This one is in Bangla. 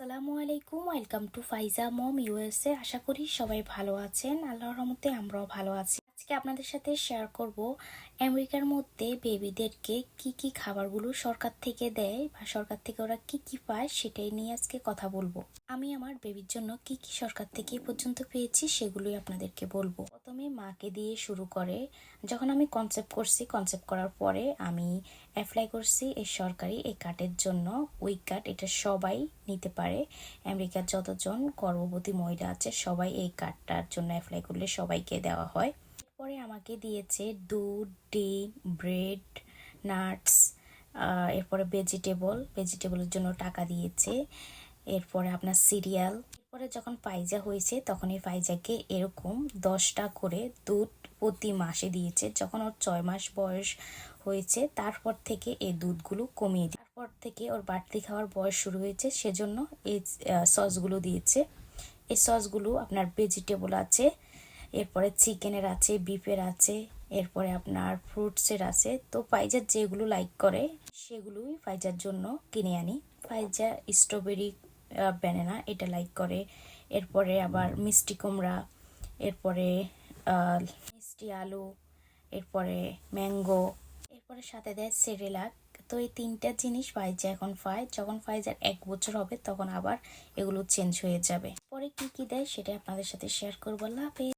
আসসালামু আলাইকুম, welcome to Faiza mom USA. আশা করি সবাই ভালো আছেন। আল্লাহর রহমতে আমরাও ভালো আছি। আজকে আপনাদের সাথে শেয়ার করব আমেরিকার মধ্যে বেবিদেরকে কি কি খাবারগুলো সরকার থেকে দেয় বা সরকার থেকে ওরা কি কি পায় সেটাই নিয়ে আজকে কথা বলব। আমি আমার বেবির জন্য কি কি সরকার থেকে পর্যন্ত পেয়েছি সেগুলোই আপনাদেরকে বলব। প্রথমে মাকে দিয়ে শুরু করে, যখন আমি কনসেপ্ট করছি কনসেপ্ট করার পরে আমি অ্যাপ্লাই করছি এই সরকারি এই কার্ডের জন্য। ওই কার্ড এটা সবাই নিতে পারে। আমেরিকার যতজন গর্ভবতী মহিলা আছে, সবাই এই কার্ডটার জন্য অ্যাপ্লাই করলে সবাইকে দেওয়া হয়। এরপরে আমাকে দিয়েছে দুধ, ডিম ব্রেড নাটস এরপরে ভেজিটেবল ভেজিটেবলের জন্য টাকা দিয়েছে। এরপরে আপনার সিরিয়াল এরপরে যখন পাইজা হয়েছে তখন এই পাইজাকে এরকম দশটা করে দুধ প্রতি মাসে দিয়েছে। যখন ওর ছয় মাস বয়স হয়েছে, তারপর থেকে এই দুধগুলো কমিয়ে তারপর থেকে ওর বাড়তি খাওয়ার বয়স শুরু হয়েছে, সেজন্য এই সসগুলো দিয়েছে। এই সসগুলো আপনার ভেজিটেবল আছে, এরপরে চিকেনের আছে বিফের আছে, এরপরে আপনার ফ্রুটসের আছে। তো ফাইজার যেগুলো লাইক করে, সেগুলোই ফাইজার জন্য কিনে আনি। ফাইজা স্ট্রবেরি ব্যানানা এটা লাইক করে। এরপরে আবার মিষ্টি কুমড়া, এরপরে মিষ্টি আলু, এরপরে ম্যাঙ্গো এরপরে সাথে দেয় সেরেলাক তো এই তিনটা জিনিস ফাইজা এখন ফাই যখন ফাইজার এক বছর হবে, তখন আবার এগুলো চেঞ্জ হয়ে যাবে। পরে কি কি দেয় সেটা আপনাদের সাথে শেয়ার করব। আল্লাহ হাফেজ।